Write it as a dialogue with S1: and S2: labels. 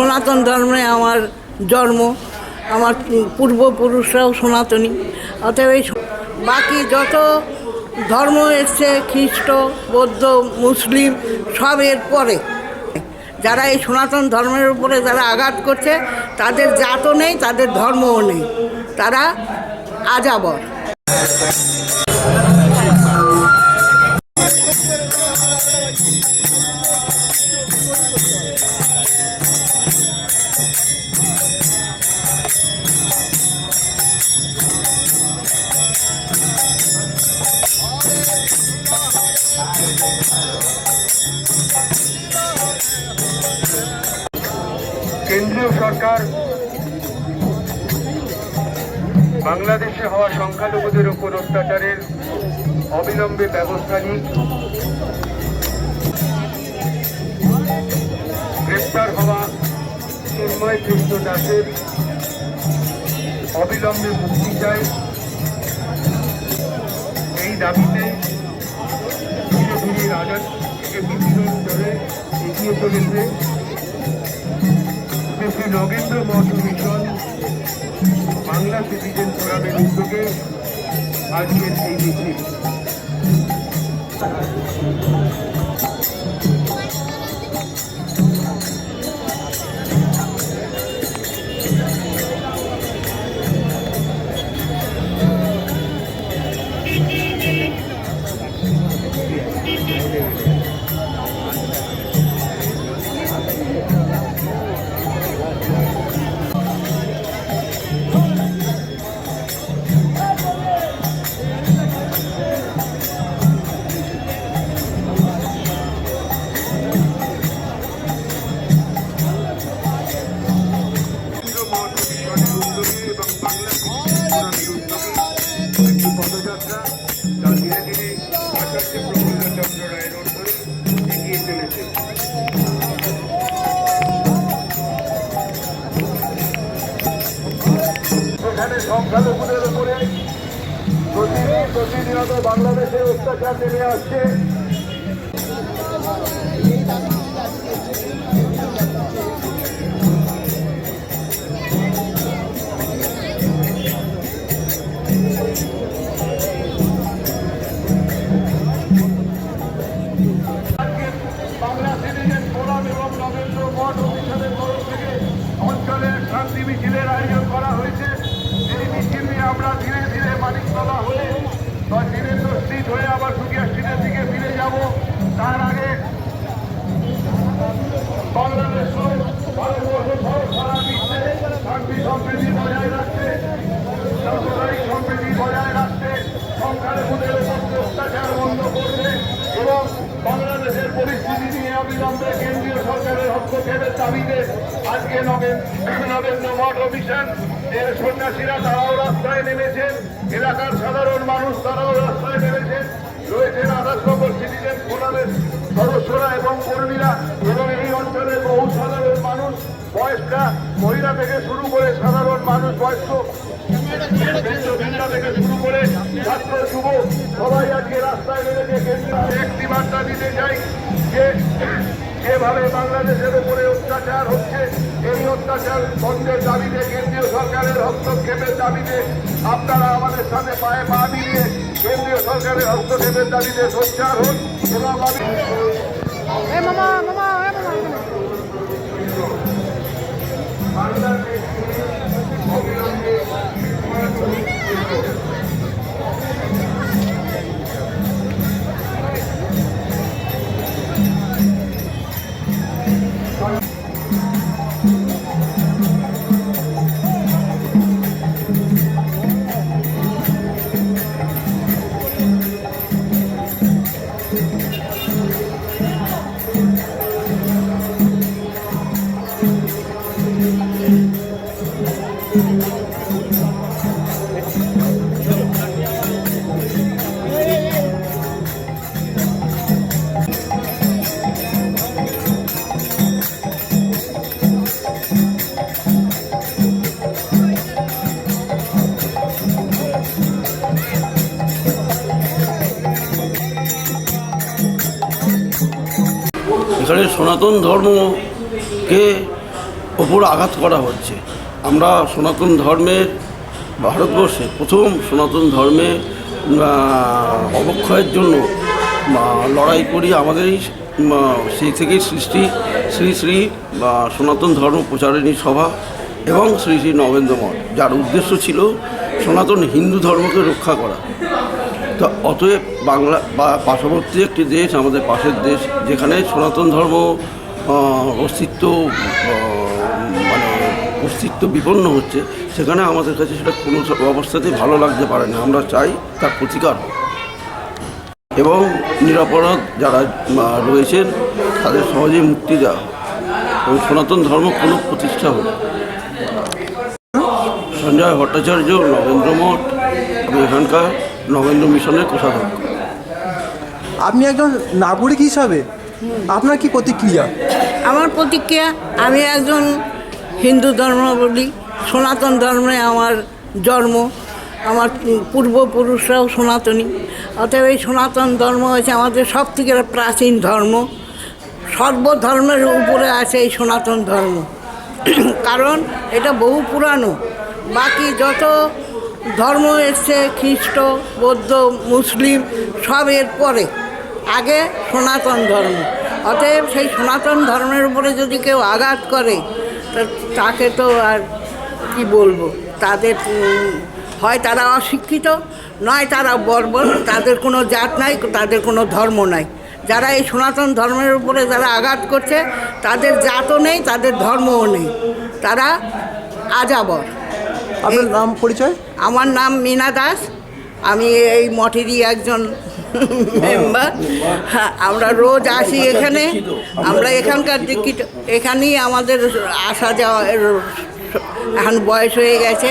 S1: সনাতন ধর্মে আমার জন্ম। আমার পূর্বপুরুষরাও সনাতনী। অতএব এই বাকি যত ধর্ম এসছে, খ্রিস্ট, বৌদ্ধ, মুসলিম, সব এর পরে। যারা এই সনাতন ধর্মের উপরে যারা আঘাত করছে, তাদের জাতও নেই, তাদের ধর্মও নেই। তারা আজাবর।
S2: কেন্দ্রীয় সরকার বাংলাদেশে হওয়া সংখ্যালঘুদের উপর অত্যাচারের অবিলম্বে ব্যবস্থা নিক গ্রেপ্তার হওয়া চিন্ময় কৃষ্ণ দাসের অবিলম্বে মুক্তি চায় এই দাবিতে ধীরে ধীরে এগিয়ে চলেছে। শ্রী নগেন্দ্র মঠ মিশন বাংলা সিটিজেন ফোরামের উদ্যোগে আজকের এই মিছিল। সেখানে সংখ্যালঘুদের উপরে প্রতিদিন প্রতিনিয়ত বাংলাদেশে অত্যাচার নেমে আসছে। অবিলম্বে কেন্দ্রীয় সরকারের হস্তক্ষেপের দাবিতে আজকে নবেন্দ্র মঠ অভিযান। এর সন্ন্যাসীরা তারাও রাস্তায় নেমেছেন। এলাকার সাধারণ মানুষ তারাও রাস্তায় নেমেছেন। রয়েছেন আদাসনগর সিটিজেন ফোরামের সদস্যরা এবং কর্মীরা এবং এই অঞ্চলের বহু সাধারণ মানুষ বয়স্কা মহিলা থেকে শুরু করে সাধারণ মানুষ বয়স্ক বৃদ্ধ থেকে শুরু করে ছাত্র সবাই আজকে রাস্তায় নেমেছে একটি বার্তা দিতে চাই যে যেভাবে বাংলাদেশের উপরে অত্যাচার হচ্ছে, এই অত্যাচার বন্ধের দাবিতে কেন্দ্রীয় সরকারের হস্তক্ষেপের দাবিতে আপনারা আমাদের সাথে পায়ে পা মিলিয়ে কেন্দ্রীয় সরকারের হস্তক্ষেপের দাবিতে সোচ্চার হন এবং
S3: এখানে সনাতন ধর্মকে ওপর আঘাত করা হচ্ছে। আমরা সনাতন ধর্মের ভারতবর্ষে প্রথম সনাতন ধর্মে অবক্ষয়ের জন্য লড়াই করি আমাদেরই সেই থেকেই সৃষ্টি, শ্রী শ্রী সনাতন ধর্ম প্রচারিণী সভা এবং শ্রী শ্রী নবেন্দ্র মঠ, যার উদ্দেশ্য ছিল সনাতন হিন্দু ধর্মকে রক্ষা করা। তো অতএব বাংলা বা পার্শ্ববর্তী একটি দেশ, আমাদের পাশের দেশ, যেখানে সনাতন ধর্ম অস্তিত্ব মানে অস্তিত্ব বিপন্ন হচ্ছে, সেখানে আমাদের কাছে সেটা কোনো অবস্থাতেই ভালো লাগতে পারে না। আমরা চাই তার প্রতিকার এবং নিরাপরাধ যারা রয়েছেন, তাদের সহজেই মুক্তি দেওয়া এবং সনাতন ধর্ম কোনো প্রতিষ্ঠা হোক সঞ্জয় ভট্টাচার্য নবেন্দ্র মঠ। আমি এখানকার নবেন্দ্র মিশনের কোষাধ্যক্ষ।
S4: আপনি একজন নাগরিক হিসাবে আপনার কি প্রতিক্রিয়া?
S1: আমার প্রতিক্রিয়া আমি একজন হিন্দু ধর্মাবলী সনাতন ধর্মে আমার জন্ম আমার পূর্বপুরুষরাও সনাতনী। অতএব এই সনাতন ধর্ম হচ্ছে আমাদের সব থেকে প্রাচীন ধর্ম। সর্বধর্মের উপরে আছে এই সনাতন ধর্ম। কারণ এটা বহু পুরানো। বাকি যত ধর্ম এসছে, খ্রিস্ট, বৌদ্ধ, মুসলিম, সব এর পরে। আগে সনাতন ধর্ম। অতএব সেই সনাতন ধর্মের উপরে যদি কেউ আঘাত করে তাকে তো আর কি বলব? তাদের হয় তারা অশিক্ষিত, নয় তারা বর্বর, তাদের কোনো জাত নাই, তাদের কোনো ধর্ম নাই। যারা এই সনাতন ধর্মের উপরে যারা আঘাত করছে, তাদের জাতও নেই, তাদের ধর্মও নেই। তারা আজাবর।
S4: আপনার নাম পরিচয়
S1: আমার নাম মিনা দাস আমি এই মঠেরই একজন মেম্বার হ্যাঁ আমরা রোজ আসি এখানে আমরা এখানকার এখানেই আমাদের আসা যাওয়া এখন বয়স হয়ে গেছে